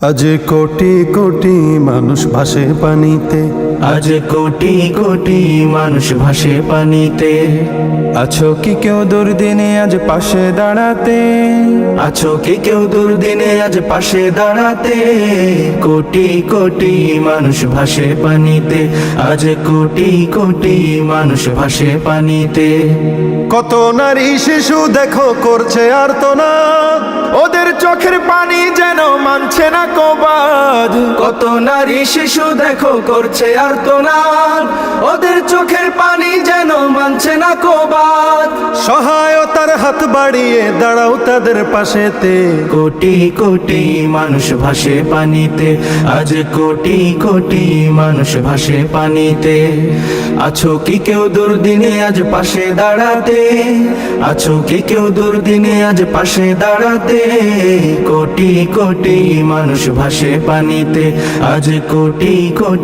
আজ কোটি কোটি মানুষ ভাসে পানিতে। আজ কোটি কোটি মানুষ ভাসে পানিতে। আছো কি কেউ দুর্দিনে আজ পাশে দাঁড়াতে? আছো কি কেউ দুর্দিনে আজ পাশে দাঁড়াতে? কোটি কোটি মানুষ ভাসে পানিতে। আজ কোটি কোটি মানুষ ভাসে পানিতে। কত নারী শিশু দেখো করছে আর তো না ওদের মানছে না কবাদ। কত নারী শিশু দেখো করছে আর তো না ওদের চোখের পানি যেন মানছে না কোবাদ। সহায়তার হাত বাড়িয়ে দাঁড়াও তাদের পাশেতে। কোটি কোটি মানুষ ভাসে পানিতে, আজ কোটি কোটি মানুষ ভাসে পানিতে। আছো কি কেউ দুর্দিনে আজ পাশে দাঁড়াতে? আছো কি কেউ দুর্দিনে আজ পাশে দাঁড়াতে? কোটি কোটি মানুষ ভাসে পানিতে, আজ কোটি কোটি